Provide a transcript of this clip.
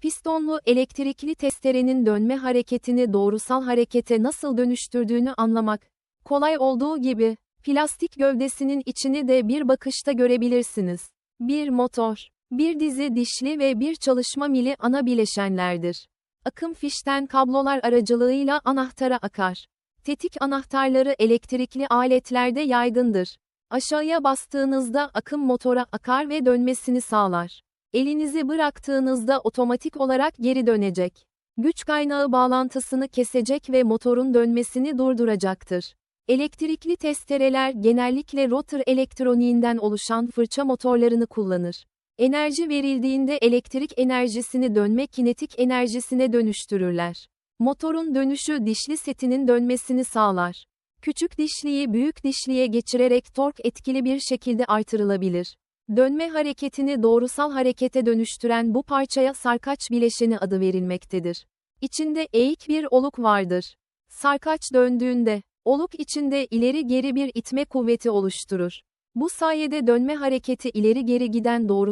Pistonlu elektrikli testerenin dönme hareketini doğrusal harekete nasıl dönüştürdüğünü anlamak kolay olduğu gibi plastik gövdesinin içini de bir bakışta görebilirsiniz. Bir motor, bir dizi dişli ve bir çalışma mili ana bileşenlerdir. Akım fişten kablolar aracılığıyla anahtara akar. Tetik anahtarları elektrikli aletlerde yaygındır. Aşağıya bastığınızda akım motora akar ve dönmesini sağlar. Elinizi bıraktığınızda otomatik olarak geri dönecek. Güç kaynağı bağlantısını kesecek ve motorun dönmesini durduracaktır. Elektrikli testereler genellikle rotor elektroniğinden oluşan fırça motorlarını kullanır. Enerji verildiğinde elektrik enerjisini dönme kinetik enerjisine dönüştürürler. Motorun dönüşü dişli setinin dönmesini sağlar. Küçük dişliyi büyük dişliye geçirerek tork etkili bir şekilde artırılabilir. Dönme hareketini doğrusal harekete dönüştüren bu parçaya sarkaç bileşeni adı verilmektedir. İçinde eğik bir oluk vardır. Sarkaç döndüğünde, oluk içinde ileri geri bir itme kuvveti oluşturur. Bu sayede dönme hareketi ileri geri giden doğru